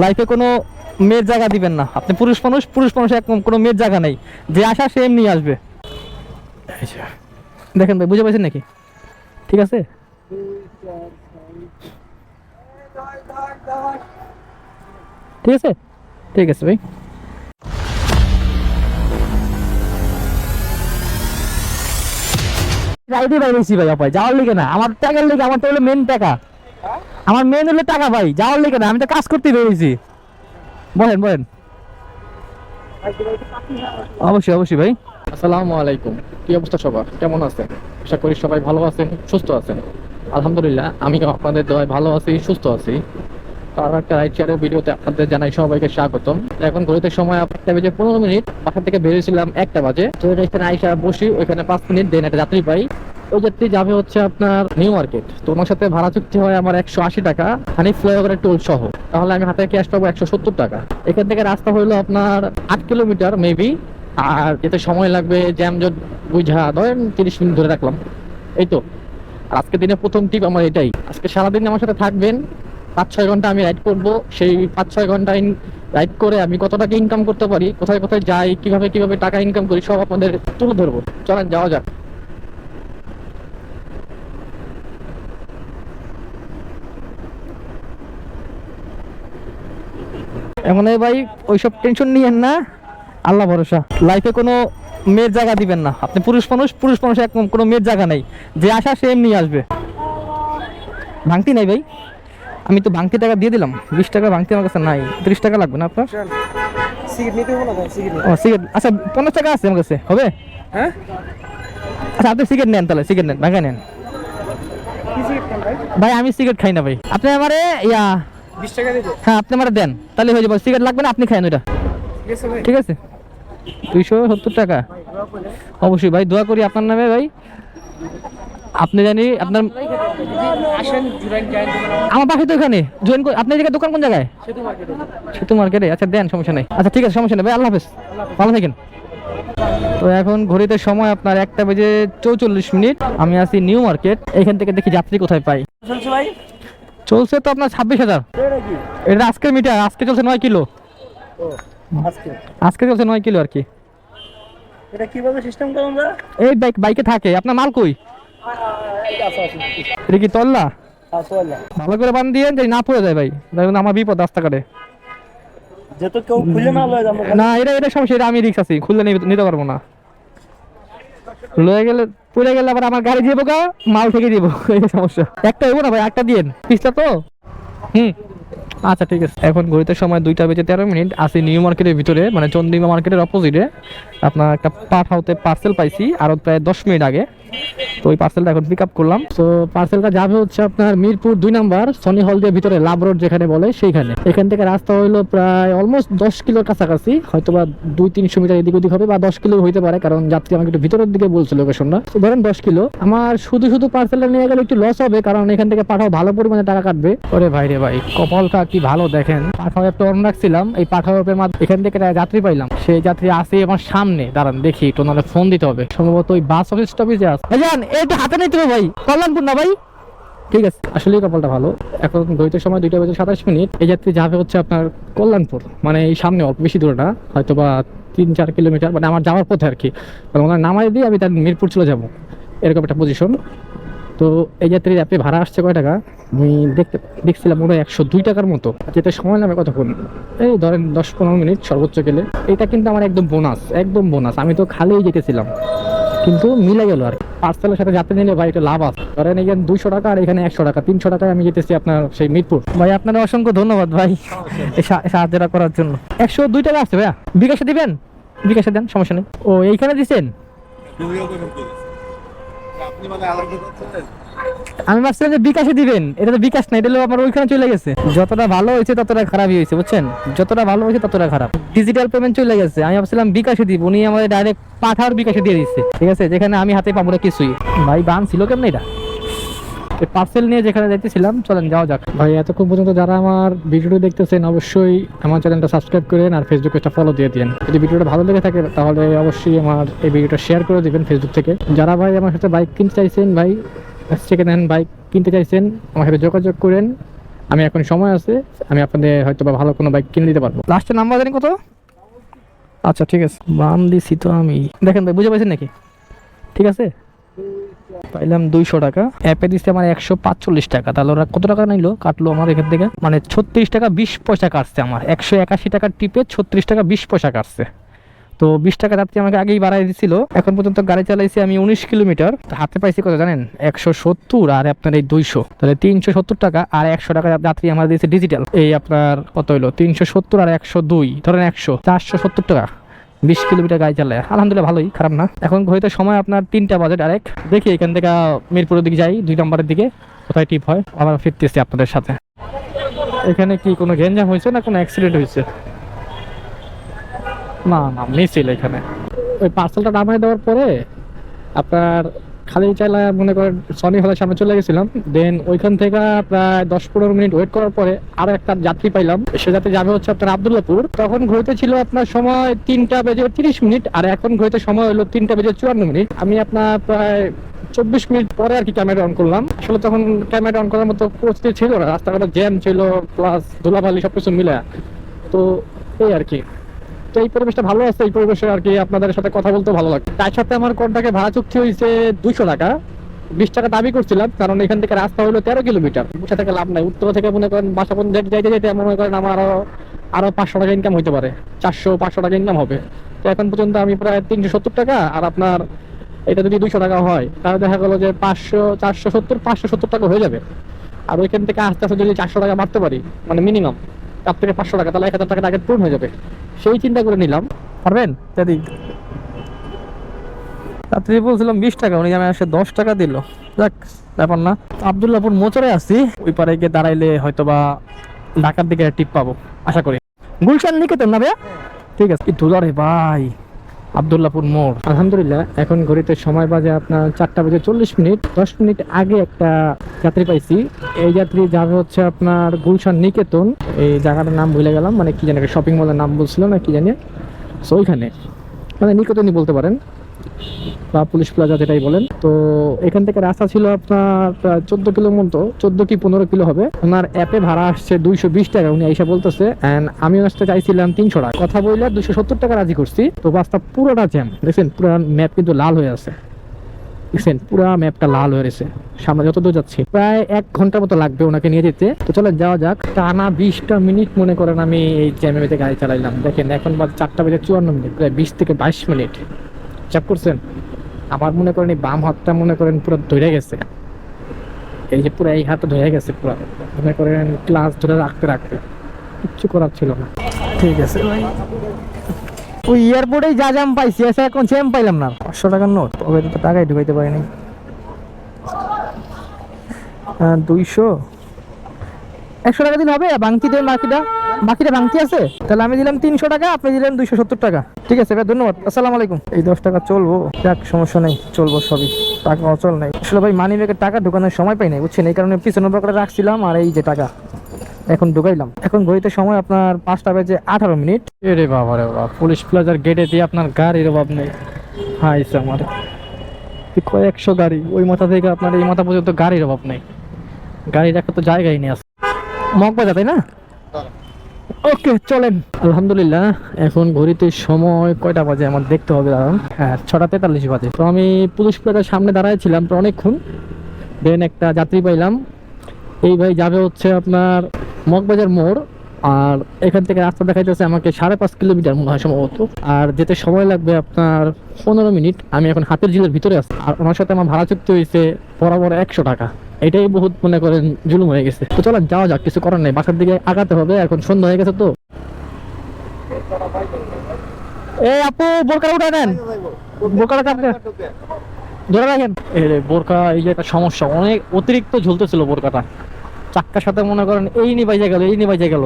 লাইফে কোনো মেয়ের জায়গা দিবেন না। আপনি পুরুষ মানুষ পুরুষ মানুষ একদম কোনো মেয়ের জায়গা নেই। যে আসা সে এমনি আসবে। দেখেন ভাই বুঝে পাইছেন নাকি? ঠিক আছে? ঠিক আছে? ঠিক আছে ভাই। রাইডে বাইরেছি ভাই অপায়। যাওয়ার লিগে না। আমার টাকার লিগে আমার তো হলো মেন টাকা। আমার মেন হলো টাকা ভাই, যাওয়ার লিগে না, আমি তো কাজ করতে বেরিয়েছি। বলেন বলেন। অবশ্যই অবশ্যই ভাই। আসসালামু আলাইকুম। কি অবস্থা সবার? কেমন আছেন? আশা করি সবাই ভালো আছেন, সুস্থ আছেন। আলহামদুলিল্লাহ, আমি আপনাদের দোয়ায় ভালো আছি, সুস্থ আছি। আর একটা শেয়ারের ভিডিওতে আপনাদের জানাই সবাইকে স্বাগতম। এখন ঘড়িতে সময় একটা বেজে পনেরো মিনিট। বাসা থেকে বেরিয়েছিলাম একটা বাজে। তো এখানে আইসা বসি ওইখানে পাঁচ মিনিট দেন একটা যাত্রী পাই। ওই যাত্রী যাবে হচ্ছে আপনার নিউ মার্কেট তো ওনার সাথে ভাড়া চুক্তি হয় আমার একশো আশি টাকা হানি ফ্লাইওভারের টোল সহ। তাহলে আমি হাতে ক্যাশ পাবো একশো সত্তর টাকা। এখান থেকে রাস্তা হইল আপনার আট কিলোমিটার মেবি আর যেতে সময় লাগবে জ্যামজট বুঝা, ধরেন তিরিশ মিনিট ধরে রাখলাম। এই তো। আর আজকে দিনে প্রথম টিপ আমার এটাই। আজকে সারাদিন আমার সাথে থাকবেন। পাঁচ ছয় ঘণ্টা আমি রাইড করব। সেই পাঁচ ছয় ঘণ্টা রাইড করে আমি কত টাকা ইনকাম করতে পারি, কোথায় কোথায় যাই, কীভাবে কীভাবে টাকা ইনকাম করি, সব আপনাদের তুলে ধরবো। চলেন, যাওয়া যাক। এমন ভাই ওইসব টেনশন নিয়েন না। আল্লাহ ভরসা। লাইফে কোনো মেয়ের জায়গা দিবেন না। আপনি পুরুষ মানুষ পুরুষ মানুষ একদম কোনো মেয়ের জায়গা নেই। যে আসা সে এমনি আসবে। ভাঙতি নাই ভাই। আমি তো ভাঙতি টাকা দিয়ে দিলাম। বিশ টাকা ভাঙতি আমার কাছে নাই। ত্রিশ টাকা লাগবে না আপনার? ও সিগারেট আচ্ছা পঞ্চাশ টাকা আছে আমার কাছে। হবে? হ্যাঁ? আচ্ছা আপনি সিগারেট নেন তাহলে সিগারেট নেন ভাঙা নেন। ভাই আমি সিগারেট খাই না ভাই। আপনি আমারে ইয়া বিশ টাকা দেবো। হ্যাঁ আপনি আমার দেন তাহলে হয়ে যাবে। সিগারেট লাগবে না আপনি খাইন ওইটা। ঠিক আছে ভাই। ঠিক আছে? টাকা। অবশ্যই ভাই দোয়া করি আপনার নামে ভাই। আপনি জানি আপনার আমার বাসা তো এখানে জয়েন আপনি জায়গায় দোকান কোন জায়গায়? সেতু মার্কেটে। আচ্ছা দেন সমস্যা নেই। আচ্ছা ঠিক আছে সমস্যা নেই ভাই আল্লাহ হাফেজ। ভালো থাকেন। তো এখন ঘড়িতে সময় আপনার একটা বেজে চৌচল্লিশ মিনিট। আমি আছি নিউ মার্কেট। এখান থেকে দেখি যাত্রী কোথায় পাই। ভাই। চলছে তো আপনার ছাব্বিশ হাজার। এটা আজকের মিটার আজকে চলছে নয় কিলো। আজকে চলছে নয় কিলো আর কি। এটা কীভাবে সিস্টেম করুন আমরা এই বাইক বাইকে থাকে। আপনার মাল কই? এটা কি তল্লা? ভালো করে বান দিয়ে যে না পড়ে যায় ভাই। দেখুন আমার বিপদ রাস্তাঘাটে। যেহেতু কেউ খুলে না লয় না এটা এটা সমস্যা এটা আমি রিক্স আছি। খুললে নিতে পারব না। লয়ে গেলে, পড়ে গেলে আবার আমার গাড়ি দিয়ে বোকা, মাল থেকে দিব এই সমস্যা। একটা হইব না ভাই একটা দিয়েন পিসটা তো? হুম। আচ্ছা ঠিক আছে। এখন ঘড়িতে সময় দুইটা বেজে তেরো মিনিট। আসি নিউ মার্কেটের ভিতরে মানে চন্দ্রিমা মার্কেটের অপোজিটে আপনার একটা পাঠাওতে পার্সেল পাইছি, আরও প্রায় দশ মিনিট আগে। তো ওই পার্সেলটা এখন পিক আপ করলাম। তো পার্সেলটা যাবে হচ্ছে আপনার মিরপুর দুই নাম্বার সনি হল দিয়ে ভিতরে লাভ রোড যেখানে বলে সেইখানে। এখান থেকে রাস্তা প্রায় অলমোস্ট দশ কিলোর কাছাকাছি। হয়তো বা দুই তিনশো মিটার এদিক ওদিক হবে বা দশ কিলো হইতে পারে, কারণ যাত্রী আমাকে একটু ভিতরের দিকে বলছে লোকেশনটা। তো ধরেন দশ কিলো। আমার শুধু শুধু পার্সেলটা নিয়ে গেলে একটু লস হবে, কারণ এখান থেকে পাঠাও ভালো পরিমাণে টাকা কাটবে। ওরে ভাই রে ভাই, কপালটা কি ভালো দেখেন। পাঠাও একটা অন রাখছিলাম, এই পাঠাও এখান থেকে যাত্রী পাইলাম। সেই যাত্রী আসে আমার সামনে, দাঁড়ান দেখি একটু, নাহলে ফোন দিতে হবে। সম্ভবত ওই বাস অফিস স্টপেজে আছে। হাতে নিতে ভাই। কল্যাণপুর না ভাই। ঠিক আছে। আসলেই কপালটা ভালো। এখন সময় দুইটা বেজে সাতাশ মিনিট। এই যাত্রী যাবে হচ্ছে আপনার কল্যাণপুর। মানে এই সামনে অল্প বেশি দূরে না হয়তো বা তিন, চার কিলোমিটার। মানে আমার যাওয়ার পথে আর কি। মানে ওনার নামাই দিয়ে আমি তার মিরপুর চলে যাব। এরকম একটা পজিশন তো এই যাত্রীর আপনি ভাড়া আসছে কয় টাকা? আমি দেখতে দেখছিলাম মনে হয় একশো দুই টাকার মতো। যেটা সময় লাগবে কতক্ষণ? এই ধরেন দশ পনেরো মিনিট সর্বোচ্চ গেলে। এটা কিন্তু আমার একদম বোনাস একদম বোনাস আমি তো খালিই যেতেছিলাম। কিন্তু মিলে গেল আর পার্সেলের সাথে যাতে নিলে ভাই একটা লাভ আছে। ধরেন এখানে দুইশো টাকা আর এখানে একশো টাকা, তিনশো টাকায় আমি যেতেছি আপনার সেই মিরপুর। ভাই আপনার অসংখ্য ধন্যবাদ ভাই সাহায্যটা করার জন্য। একশো দুই টাকা আছে ভাইয়া। বিকাশে দিবেন? বিকাশে দেন, সমস্যা নেই। ও, এইখানে দিছেন আপনি মানে আলাদা করছেন আমি ভাবছিলাম যে বিকাশে দিবেন। এটা তো বিকাশ না, এটা আমার ওইখানে চলে গেছে। যতটা ভালো হয়েছে, ততটা খারাপই হয়েছে, বুঝছেন? যতটা ভালো হয়েছে, ততটা খারাপ। ডিজিটাল পেমেন্ট চলে গেছে। আমি ভাবছিলাম বিকাশে দিব, উনি আমাদের ডাইরেক্ট পাঠার বিকাশে দিয়ে দিচ্ছে। ঠিক আছে? যেখানে আমি হাতে পাবো না কিছুই। ভাই, বান ছিল কেমন এটা? পার্সেল নিয়ে যেখানে যাইতেছিলাম চলেন যাওয়া যাক। ভাই এতক্ষণ পর্যন্ত যারা আমার ভিডিওটি দেখতেছেন অবশ্যই আমার চ্যানেলটা সাবস্ক্রাইব করেন আর ফেসবুক পেজটা ফলো দিয়ে দিন যদি ভিডিওটা ভালো লেগে থাকে তাহলে অবশ্যই আমার এই ভিডিওটা শেয়ার করে দিবেন ফেসবুক থেকে। যারা ভাই আমার সাথে বাইক কিনতে চাইছেন ভাই সেকেন্ড হ্যান্ড বাইক কিনতে চাইছেন আমার সাথে যোগাযোগ করেন। আমি এখন সময় আছে আমি আপনাদের হয়তো বা ভালো কোনো বাইক কিনে দিতে পারব। লাস্টের নাম্বার জানি কত? আচ্ছা ঠিক আছে। বাম দিছি তো আমি। দেখেন ভাই বুঝে পাইছেন নাকি? ঠিক আছে? পাইলাম দুইশো টাকা। অ্যাপে দিচ্ছে আমার একশো পাঁচচল্লিশ টাকা। তাহলে ওরা কত টাকা নিলো? কাটলো আমার এখান থেকে। মানে ছত্রিশ টাকা বিশ পয়সা কাটছে আমার। একশো একাশি টাকার টিপে ছত্রিশ টাকা বিশ পয়সা কাটছে। তো বিশ টাকা যাত্রী আমাকে আগেই বাড়াই দিছিল। এখন পর্যন্ত গাড়ি চালাইছি আমি উনিশ কিলোমিটার। হাতে পাইছি কত জানেন? একশো সত্তর আর আপনার এই দুইশো। তাহলে তিনশো সত্তর টাকা আর একশো টাকা যাত্রী আমার দিয়েছে ডিজিটাল এই আপনার কত হইল? তিনশো সত্তর আর একশো দুই। ধরেন একশো। চারশো সত্তর টাকা। বিশ কিলোমিটার গাড়ি চালায়। আলহামদুলিল্লাহ ভালোই, খারাপ না। এখন ঘড়িতে সময় আপনার তিনটা বাজে ডাইরেক্ট দেখি এখান থেকে মিরপুরের দিকে যাই, দুই নম্বরের দিকে। কোথায় টিপ হয়? আবার ফিরতেছি আপনাদের সাথে। এখানে কি কোনো গেঞ্জাম হয়েছে না কোনো অ্যাক্সিডেন্ট হয়েছে? না না, মিছিল এখানে। ওই পার্সেলটা নামায় দেওয়ার পরে আপনার খালি চাইলা মনে করেন সনি হলের সামনে চলে গেছিলাম। দেন ওইখান থেকে প্রায় দশ পনেরো মিনিট ওয়েট করার পরে আরও একটা যাত্রী পাইলাম। সে যাত্রী যাবে হচ্ছে আপনার আবদুল্লাপুর। তখন ঘুরতে ছিল আপনার সময় তিনটা বেজে তিরিশ মিনিট আর এখন ঘুরতে সময় হলো তিনটা বেজে চুয়ান্ন মিনিট। আমি আপনার প্রায় চব্বিশ মিনিট পরে আর কি ক্যামেরা অন করলাম। আসলে তখন ক্যামেরা অন করার মতো পরিস্থিতি ছিল না। রাস্তাঘাটে জ্যাম ছিল প্লাস ধুলাবালি সবকিছু মিলে তো এই আর কি। তো এই পরিবেশটা ভালো আছে, এই পরিবেশে আর কি আপনাদের সাথে কথা বলতে ভালো লাগে। তার সাথে আমার কন্টাকে ভাড়া চুক্তি হয়েছে দুশো টাকা। বিশ টাকা দাবি করছিলাম, কারণ এখান থেকে রাস্তা হলো তেরো কিলোমিটার। বসে থেকে লাভ নাই। উত্তর থেকে মনে করেন বাসা পর্যন্ত যাইতে যাইতে মনে করেন আমার আরও আরও পাঁচশো টাকা ইনকাম হইতে পারে। চারশো, পাঁচশো টাকা ইনকাম হবে। তো এখন পর্যন্ত আমি প্রায় তিনশো সত্তর টাকা, আর আপনার এটা যদি দুইশো টাকা হয়, তাহলে দেখা গেলো যে পাঁচশো, চারশো সত্তর, পাঁচশো সত্তর টাকা হয়ে যাবে। আর ওইখান থেকে আস্তে আস্তে যদি চারশো টাকা বাড়তে পারি মানে মিনিমাম তার থেকে পাঁচশো টাকা, তাহলে এক হাজার টাকা টার্গেট পূরণ হয়ে যাবে। সেই চিন্তা করে নিলাম। পারবেন? দাদি রাত্রি বলছিলাম বিশ টাকা উনি আমি আসে দশ টাকা দিল। যাক ব্যাপার না। আবদুল্লাপুর মোচরে আছি। ওই পারে গিয়ে দাঁড়াইলে হয়তো বা ঢাকার দিকে টিপ পাবো আশা করি। গুলশান নিকেতন না ভাইয়া? ঠিক আছে। কি দুলারে ভাই। আবদুল্লাপুর মোড়। আলহামদুলিল্লাহ, এখন ঘড়িতে সময় বাজে আপনার চারটা বাজে চল্লিশ মিনিট। দশ মিনিট আগে একটা যাত্রী পাইছি। এই যাত্রী যাবে হচ্ছে আপনার গুলশান নিকেতন। এই জায়গাটার নাম ভুলে গেলাম মানে কি জানি শপিং মলের নাম বলছিল না, কি জানি। সো ওইখানে। মানে নিকেতনই বলতে পারেন। বা পুলিশ প্লাজা যেটাই বলেন। তো এখান থেকে রাস্তা ছিল আপনার চোদ্দ কিলো মতো। চোদ্দ কি পনেরো কিলো হবে। ওনার অ্যাপে ভাড়া আসছে দুইশো বিশ টাকা। উনি এসে বলতেছে অ্যান্ড আমি আসতে চাইছিলাম তিনশো টাকা। কথা বললে দুশো সত্তর টাকা রাজি করছি। তো রাস্তা পুরোটা জ্যাম দেখছেন, পুরো ম্যাপ কিন্তু লাল হয়ে আছে। দেখছেন, পুরো ম্যাপটা লাল হয়ে রয়েছে। সামনে যত দূর যাচ্ছি, প্রায় এক ঘণ্টার মতো লাগবে ওনাকে নিয়ে যেতে। তো চলেন, যাওয়া যাক। টানা বিশটা মিনিট মনে করেন আমি এই জ্যামে গাড়ি চালাইলাম। দেখেন, এখন বাজে চারটা বেজে চুয়ান্ন মিনিট, প্রায় বিশ থেকে বাইশ মিনিট। চেক করছেন? আমার মনে করেন এই বাম হাতটা মনে করেন পুরো ধরে গেছে। এই যে পুরো এই হাতটা ধরে গেছে পুরো। মনে করেন ক্লাস ধরে রাখতে রাখতে। কিচ্ছু করার ছিল না। ঠিক আছে ওই এয়ারপোর্টেই যা জাম পাইছি, এসে এখন সেম পাইলাম না। পাঁচশো টাকার নোট, তবে তো টাকাই ঢুকাইতে পারিনি দুইশো? একশো টাকা দিন হবে বাংতি বাকিটা? বাকিটা বাংতি আছে? তাহলে আমি দিলাম তিনশো টাকা আপনি দিলেন দুইশো সত্তর টাকা। ঠিক আছে ভাই ধন্যবাদ। আসসালামু আলাইকুম। এই দশ টাকা চলবো। যাক সমস্যা নেই চলবো সবই। টাকা অচল নাই। আসলে ভাই মানি ব্যাগের টাকা ঢোকানোর সময় পাই নাই বুঝছেন? এই কারণে পিছনের পকেটে রাখছিলাম আর এই যে টাকা এখন ঢুকাইলাম। এখন ঘড়িতে সময় আপনার পাঁচটা বেজে আঠারো মিনিট। এরে বাবা রে বাবা পুলিশ প্লাজার গেটে দিয়ে আপনার গাড়ির অভাব নেই। হাই আমার। কয়েকশো গাড়ি ওই মাথা থেকে আপনার এই মাথা পর্যন্ত গাড়ির অভাব নেই। গাড়ির একটা তো জায়গায় নেই আছে মগবাজা তাই না? ওকে, চলেন। আলহামদুলিল্লাহ, এখন ঘড়িতে সময় কয়টা বাজে আমার দেখতে হবে, দাঁড়ান। হ্যাঁ ছটা তেতাল্লিশ বাজে। তো আমি পুলিশ প্লাজার সামনে দাঁড়ায় ছিলাম তো অনেকক্ষণ। দেন একটা যাত্রী পাইলাম। এই ভাই যাবে হচ্ছে আপনার মগবাজার মোড়, আর এখান থেকে রাস্তা দেখাইতেছে আমাকে সাড়ে পাঁচ কিলোমিটার মনে হয় সম্ভবত। আর যেতে সময় লাগবে আপনার পনেরো মিনিট। আমি এখন হাতের জিলের ভিতরে আছি। আর ওনার সাথে আমার ভাড়া চুক্তি হয়েছে বরাবর একশো টাকা। এটাই বহুত মনে করেন জুলুম হয়ে গেছে। তো চলেন, যাওয়া যাক, কিছু করার নেই। বাসার দিকে আগাতে হবে, এখন সন্ধ্যা হয়ে গেছে তো। এই আপু বোরকা উঠে নেন বোরকাটা ধরে রাখেন। এই রে, বোরকা, এই যে একটা সমস্যা। অনেক অতিরিক্ত ঝুলতেছিল বোরকাটা। চাক্কার সাথে মনে করেন এই নি বাইজে গেল, এই নি বাইজে গেল।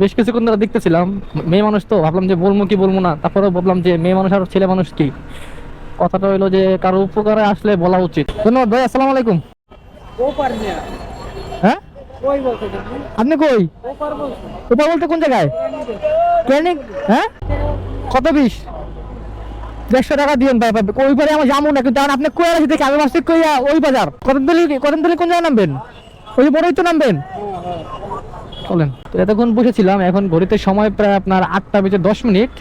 বেশ কিছুক্ষণ ধরে দেখতেছিলাম, মেয়ে মানুষ তো। ভাবলাম যে বলব কি বলব না। তারপরে ভাবলাম যে মেয়ে মানুষ আর ছেলে মানুষ কি? কথাটা হইল যে কারও উপকারে আসলে বলা উচিত। ধন্যবাদ ভাই, আসসালামু আলাইকুম। হ্যাঁ? আপনি কই? ওপর বলতে কোন জায়গায়? ক্লিনিক হ্যাঁ? কত বিশ দেড়শো টাকা দিন ভাই ভাই ওই পারে আমার যাব না কিন্তু আপনি কই আছে দেখি আমি মাসে কইয়া ওই বাজার। কত দিলি কোন জায়গায় নামবেন? ওই বড়ই তো নামবেন? চলেন। তো এতক্ষণ বসেছিলাম এখন ঘড়িতে সময় প্রায় আপনার আটটা বেজে দশ মিনিট।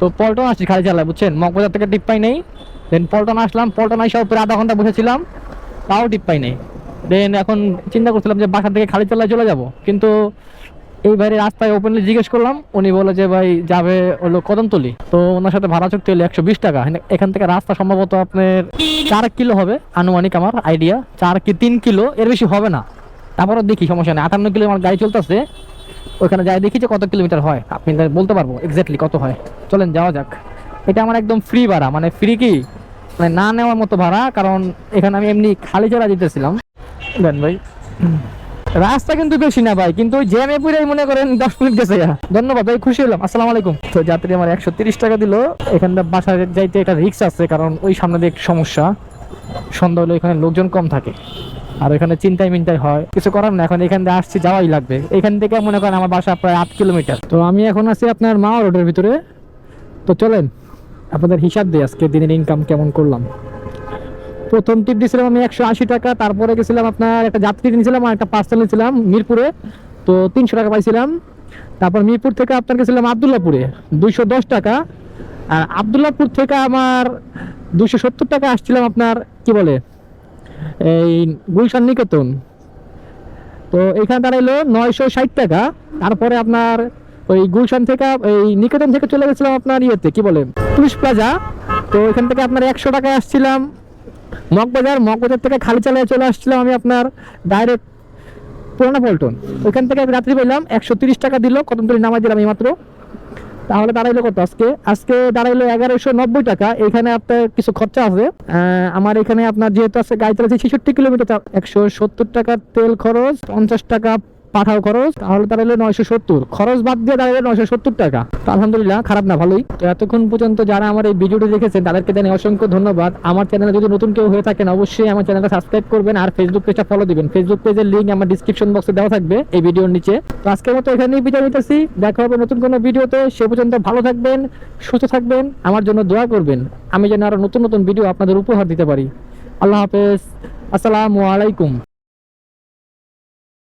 তো পল্টন আসছি খালি চালায় বুঝছেন? মগবাজার থেকে টিপ পাই নেই। দেন পল্টন আসলাম পল্টন আসা উপরে আধা ঘণ্টা বসেছিলাম তাও টিপ পাই নেই। দেন এখন চিন্তা করছিলাম যে বাসা থেকে খালি চালায় চলে যাব। কিন্তু এই বাইরে রাস্তায় ওপেনলি জিজ্ঞেস করলাম, উনি বলে যে ভাই যাবে হলো কদমতলি। তো ওনার সাথে ভাড়া চুক্তি হলো একশো বিশ টাকা। এখান থেকে রাস্তা সম্ভবত আপনার চার কিলো হবে, আনুমানিক আমার আইডিয়া চার কি তিন কিলো, এর বেশি হবে না। তারপরে দেখি, সমস্যা নেই। আটান্ন কিলো আমার গাড়ি চলতেছে। ওইখানে যাই দেখি যে কত কিলোমিটার হয়। আপনি বলতে পারব এক্স্যাক্টলি কত হয়। চলেন যাওয়া যাক। এটা আমার একদম ফ্রি ভাড়া। মানে ফ্রি কি? মানে না নেওয়ার মতো ভাড়া কারণ এখানে আমি এমনি খালি চালা দিতেছিলাম। দেন ভাই। রাস্তা কিন্তু বেশি না ভাই কিন্তু ওই জ্যামে পুরাই মনে করেন দশ মিনিট গেছে ধন্যবাদ ভাই খুশি হলাম। আসসালামু আলাইকুম। তো যাত্রী আমার একশো তিরিশ টাকা দিল। এখানটা বাসায় যাইতে একটা রিক্স আছে কারণ ওই সামনে দিয়ে একটু সমস্যা। সন্ধ্যা হলে এখানে লোকজন কম থাকে। আর এখানে চিন্তাই মিন্তায় হয়। কিছু করার না এখন এখান থেকে আসছি যাওয়াই লাগবে। এখান থেকে মনে করেন আমার বাসা প্রায় আট কিলোমিটার। তো আমি এখন আছি আপনার মা রোডের ভিতরে। তো চলেন। আপনাদের হিসাব দিই আজকে দিনের ইনকাম কেমন করলাম। প্রথম টিপ দিয়েছিলাম আমি একশো আশি টাকা, তারপরে গেছিলাম আপনার একটা যাত্রী নিয়েছিলাম আর একটা পার্সেল নিয়েছিলাম মিরপুরে, তো তিনশো টাকা পাইছিলাম। তারপর মিরপুর থেকে আপনার গেছিলাম আবদুল্লাপুরে, দুইশো দশ টাকা। আর আবদুল্লাপুর থেকে আমার দুশো সত্তর টাকা আসছিলাম আপনার, কি বলে, এই গুলশান নিকেতন। তো এখানে দাঁড়াইলো নয়শো ষাট টাকা, তারপরে আপনার ওই গুলশান থেকে, এই নিকেতন থেকে চলে গেছিলাম আপনার ইয়েতে, কি বলে? পুলিশ প্লাজা তো এখান থেকে আপনার একশো টাকায় আসছিলাম। মগবাজার মগবাজার থেকে খালি চালায় চলে আসছিলাম আমি আপনার ডাইরেক্ট পুরানা পল্টন। ওইখান থেকে রাত্রি পেলাম, একশো তিরিশ টাকা দিল, কদমতলি নামাই দিলাম এই মাত্র। তাহলে দাঁড়াইলো কত আজকে? আজকে দাঁড়াইলো এগারোশো নব্বই টাকা, এখানে আপনার কিছু খরচা আছে। আমার এখানে আপনার যেহেতু আছে গাড়ি চালাচ্ছি ছেষট্টি কিলোমিটার, একশো সত্তর টাকার তেল খরচ, পঞ্চাশ টাকা পাঠাও খরচ, তাহলে দাঁড়াইলো নয়শো সত্তর। খরচ বাদ দিয়ে দাঁড়াইলো নয়শো সত্তর টাকা। আলহামদুলিল্লাহ, খারাপ না, ভালোই। তো এতক্ষণ পর্যন্ত যারা আমার এই ভিডিওটি দেখেছেন, তাদেরকে জানাই অসংখ্য ধন্যবাদ। আমার চ্যানেলে যদি নতুন কেউ হয়ে থাকেন, অবশ্যই আমার চ্যানেলটা সাবস্ক্রাইব করবেন আর ফেসবুক পেজটা ফলো দিবেন। ফেসবুক পেজের লিঙ্ক আমার ডিসক্রিপশন বক্সে দেওয়া থাকবে এই ভিডিওর নিচে। তো আজকের মতো এখানেই বিদায় নিতেছি। দেখা হবে নতুন কোনো ভিডিওতে। সে পর্যন্ত ভালো থাকবেন, সুস্থ থাকবেন, আমার জন্য দোয়া করবেন। আমি যেন আরও নতুন নতুন ভিডিও আপনাদের উপহার দিতে পারি। আল্লাহ হাফেজ। আসসালামু আলাইকুম।